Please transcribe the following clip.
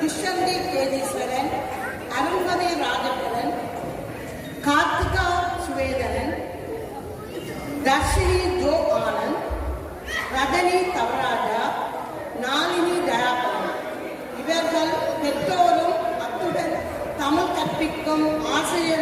துஷந்தி கேதீஸ்வரன் அருள்மதி ராஜபுரன் கார்த்திகா சுவேதரன் தர்ஷினி ஜோ ஆனந்த் ரதனி தவராஜா நாளினி தயாபரன். இவர்கள் பெற்றோரும் அத்துடன் தமிழ் கற்பிக்கும் ஆசிரியர்